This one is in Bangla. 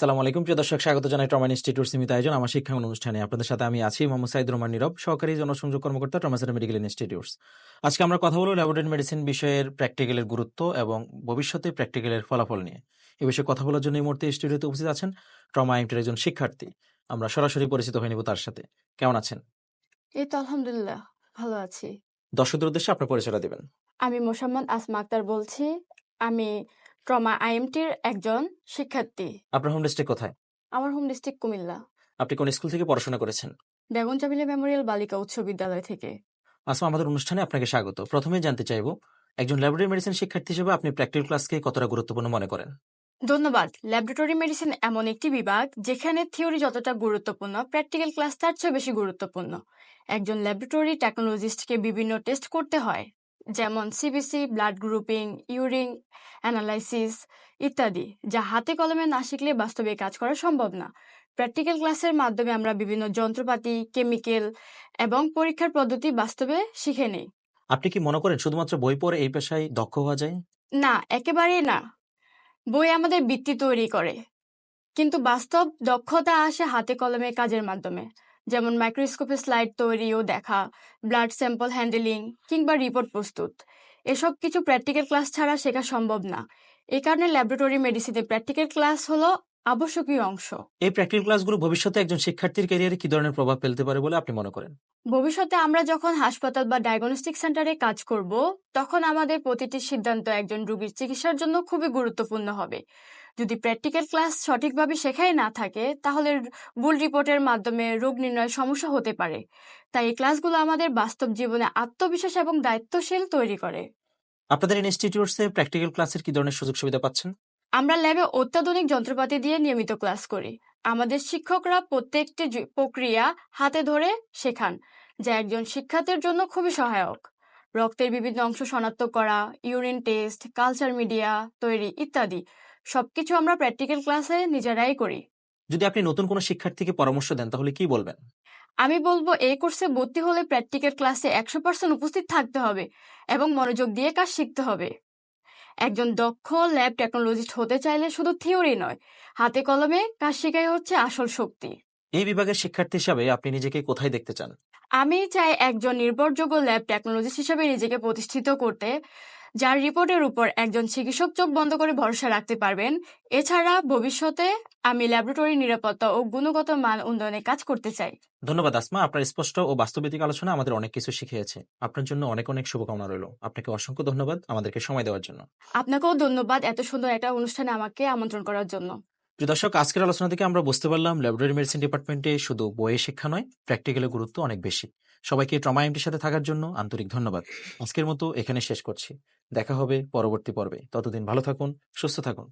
আসসালামু আলাইকুম। প্রিয় দর্শক স্বাগত জানাই ট্রমা ইনস্টিটিউট সীমিত আয়োজন আমার শিক্ষাঙ্গন অনুষ্ঠানে। আপনাদের সাথে আমি আছি মোহাম্মদ সাইদ রহমান নীরব সহকারী জনসংযোগ কর্মকর্তা ট্রমা সেন্টার মেডিকেল ইনস্টিটিউটস আজকে আমরা কথা বলব ল্যাবরেটরি মেডিসিন বিষয়ের প্র্যাকটিক্যালের গুরুত্ব এবং ভবিষ্যতে প্র্যাকটিক্যালের ফলাফল নিয়ে। এই বিষয়ে কথা বলার জন্য এই মুহূর্তে স্টুডিওতে উপস্থিত আছেন ট্রমা আইমটির একজন শিক্ষার্থী। আমরা সরাসরি পরিচিত হয়ে নিব তার সাথে। কেমন আছেন? এই তো আলহামদুলিল্লাহ ভালো আছি। দর্শকদের উদ্দেশ্যে আপনার পরিচয়টা দেবেন। আমি মোসাম্মদ আসমা আক্তার বলছি। আমি ট্রমা আইএমটির একজন শিক্ষার্থী। আপনার হোম ডিস্ট্রিক্ট কোথায়? আমার হোম ডিস্ট্রিক্ট কুমিল্লা। আপনি কোন স্কুল থেকে পড়াশোনা করেছেন? বেগম জামিলা মেমোরিয়াল বালিকা উচ্চ বিদ্যালয় থেকে। আসমা আমাদের অনুষ্ঠানে আপনাকে স্বাগত। প্রথমে জানতে চাইব একজন ল্যাবরেটরি মেডিসিন শিক্ষার্থী হিসেবে আপনি প্র্যাকটিক্যাল ক্লাসকে কতটা গুরুত্বপূর্ণ মনে করেন? ধন্যবাদ। ল্যাবরেটরি মেডিসিন এমন একটি বিভাগ যেখানে থিওরি যতটা গুরুত্বপূর্ণ প্র্যাকটিক্যাল ক্লাস তার চেয়ে বেশি গুরুত্বপূর্ণ। একজন ল্যাবরেটরি টেকনোলজিস্টকে বিভিন্ন টেস্ট করতে হয়। যেমন CBC blood grouping urine analysis ইত্যাদি যা হাতে কলমে না শিখলে বাস্তবে কাজ করা সম্ভব না। প্র্যাকটিক্যাল ক্লাসের মাধ্যমে আমরা বিভিন্ন যন্ত্রপাতি কেমিক্যাল এবং পরীক্ষার পদ্ধতি বাস্তবে শিখে নেই। আপনি কি মনে করেন শুধুমাত্র বই পড়ে এই পেশায় দক্ষ হওয়া যায়? না একেবারেই না। বই আমাদের বৃত্তি তৈরি করে। কিন্তু বাস্তব দক্ষতা আসে হাতে কলমে কাজের মাধ্যমে। যেমন মাইক্রোস্কোপে স্লাইড তৈরি ও দেখা ব্লাড স্যাম্পল হ্যান্ডেলিং কিংবা রিপোর্ট প্রস্তুত। এসব কিছু প্র্যাকটিক্যাল ক্লাস ছাড়া শেখা সম্ভব না। এই কারণে ল্যাবরেটরি মেডিসিনে প্র্যাকটিক্যাল ক্লাস হলো আবশ্যকীয় অংশ। এই প্র্যাকটিক্যাল ক্লাসগুলো ভবিষ্যতে একজন শিক্ষার্থীর ক্যারিয়ারে কি ধরনের প্রভাব ফেলতে পারে বলে আপনি মনে করেন? ভবিষ্যতে আমরা যখন হাসপাতাল বা ডায়াগনস্টিক সেন্টারে কাজ করব তখন আমাদের প্রতিটি সিদ্ধান্ত একজন রোগীর চিকিৎসার জন্য খুবই গুরুত্বপূর্ণ হবে। যদি প্র্যাকটিক্যাল ক্লাস সঠিকভাবে শেখাই না থাকে তাহলে ভুল রিপোর্টের মাধ্যমে রোগ নির্ণয়ের সমস্যা হতে পারে। তাই এই ক্লাসগুলো আমাদের বাস্তব জীবনে আত্মবিশ্বাস এবং দায়িত্বশীল তৈরি করে। আপনাদের ইনস্টিটিউটসে প্র্যাকটিক্যাল ক্লাসের কি ধরনের সুযোগ সুবিধা পাচ্ছেন? আমরা ল্যাবে অত্যাধুনিক যন্ত্রপাতি দিয়ে নিয়মিত ক্লাস করি। আমাদের শিক্ষকরা প্রত্যেকটি প্রক্রিয়া হাতে ধরে শেখান যা একজন শিক্ষার্থীর জন্য খুবই সহায়ক। রক্তের বিভিন্ন অংশ শনাক্ত করা ইউরিন টেস্ট কালচার মিডিয়া তৈরি ইত্যাদি। সবকিছু আমরা প্র্যাকটিক্যাল ক্লাসে নিজেরাই করি। যদি আপনি নতুন কোনো শিক্ষার্থীকে পরামর্শ দেন তাহলে কি বলবেন? আমি বলব এই কোর্সে ভর্তি হলে প্র্যাকটিক্যাল ক্লাসে একশো পার্সেন্ট উপস্থিত থাকতে হবে এবং মনোযোগ দিয়ে কাজ শিখতে হবে। একজন দক্ষ ল্যাব টেকনোলজিস্ট হতে চাইলে শুধু থিওরি নয় হাতে কলমে কাজ শেখাই হচ্ছে আসল শক্তি। এই বিভাগের শিক্ষার্থী হিসাবে আপনি নিজেকে কোথায় দেখতে চান? আমি চাই একজন নির্ভরযোগ্য ল্যাব টেকনোলজিস্ট হিসেবে নিজেকে প্রতিষ্ঠিত করতে যার রিপোর্টের উপর একজন চিকিৎসক চোখ বন্ধ করে ভরসা রাখতে পারবেন। এছাড়া ভবিষ্যতে আমি ল্যাবরেটরি নিরাপত্তা ও গুণগত মান উন্নয়নে কাজ করতে চাই। ধন্যবাদ আসমা। আপনার স্পষ্ট ও বাস্তবিক আলোচনা আমাদের অনেক কিছু শিখিয়েছে। আপনার জন্য অনেক অনেক শুভকামনা রইল। আপনাকে অসংখ্য ধন্যবাদ আমাদেরকে সময় দেওয়ার জন্য। আপনাকেও ধন্যবাদ এত সুন্দর একটা অনুষ্ঠানে আমাকে আমন্ত্রণ করার জন্য। প্রিয় দর্শক, আজকের আলোচনা থেকে আমরা বুঝতে পারলাম ল্যাবরেটরি মেডিসিন ডিপার্টমেন্টে শুধু বইয়ে শিক্ষা নয় প্র্যাকটিক্যালের গুরুত্ব অনেক বেশি। সবাইকে ট্রমা এমটির সাথে থাকার জন্য আন্তরিক ধন্যবাদ। আজকের মতো এখানে শেষ করছি। দেখা হবে পরবর্তী পর্বে। ততদিন ভালো থাকুন, সুস্থ থাকুন।